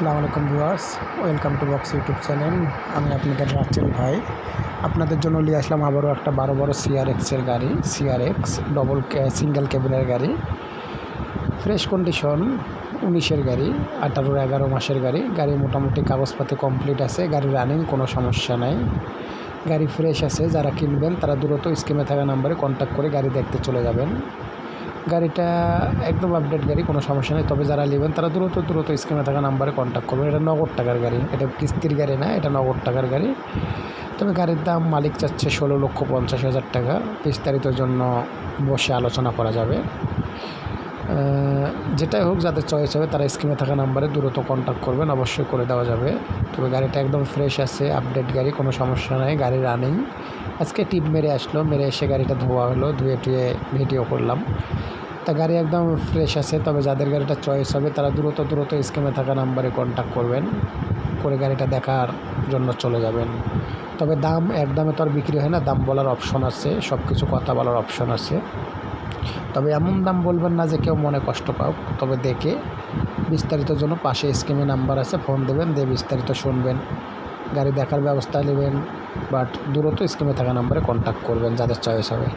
আসসালামু আলাইকুম viewers, welcome to box YouTube channel. আমি আপনাদের রাচেল ভাই। আপনাদের জন্য নিয়ে আসলাম আবারও একটা বারো বড় সিআরএক্সের গাড়ি সিআরএক্স ডবল সিঙ্গেল ক্যাবিনের গাড়ি। ফ্রেশ কন্ডিশন উনিশের গাড়ি, আঠারো এগারো মাসের গাড়ি। গাড়ি মোটামুটি কাগজপাতি কমপ্লিট আছে, গাড়ি রানিং কোনো সমস্যা নাই। গাড়ি ফ্রেশ আছে, যারা কিনবেন তারা দ্রুত স্কিমে থাকা নাম্বারে কন্ট্যাক্ট করে গাড়ি দেখতে চলে যাবেন। গাড়িটা একদম আপডেট গাড়ি, কোনো সমস্যা নেই। তবে যারা নেবেন, তারা দ্রুত দ্রুত স্ক্রিনে থাকা নাম্বারে কন্ট্যাক্ট করবেন। এটা নগদ টাকার গাড়ি। এটা কিস্তির গাড়ি না, এটা নগদ টাকার গাড়ি। তবে গাড়ির দাম মালিক চাচ্ছে ষোলো লক্ষ পঞ্চাশ হাজার টাকা। বিস্তারিতর জন্য বসে আলোচনা করা যাবে। যেটাই হোক, যাদের চয়েস হবে, তারা স্ক্রিনে থাকা নাম্বারে দ্রুত কন্ট্যাক্ট করবেন, অবশ্যই করে দেওয়া যাবে। তবে গাড়িটা একদম ফ্রেশ আছে আপডেট গাড়ি, কোনো সমস্যা নাই, গাড়ি রানিং আজকে টিপ মেরে আসলো, মেরে এসে গাড়িটা ধোয়া হলো, ধুয়ে টুয়ে ভিডিও করলাম। তা গাড়ি একদম ফ্রেশ আছে, তবে যাদের গাড়িটা চয়েস হবে, তারা দ্রুত দ্রুত স্কিমে থাকা নাম্বারে কন্ট্যাক্ট করবেন, করে গাড়িটা দেখার জন্য চলে যাবেন। তবে দাম, একদমে তো আর বিক্রি হয় না, দাম বলার অপশন আছে সব কিছু কথা বলার অপশন আছে। তবে এমন দাম বলবেন না যে কেউ মনে কষ্ট পাও তবে দেখে বিস্তারিত জন্য পাশে স্কিমে নাম্বার আছে, ফোন দেবেন, দিয়ে বিস্তারিত শুনবেন। গাড়ি দেখার ব্যবস্থা নেবেন বাট দ্রুত স্কিমে থাকা নাম্বারে কন্ট্যাক্ট করবেন যাদের চয়েস হবে।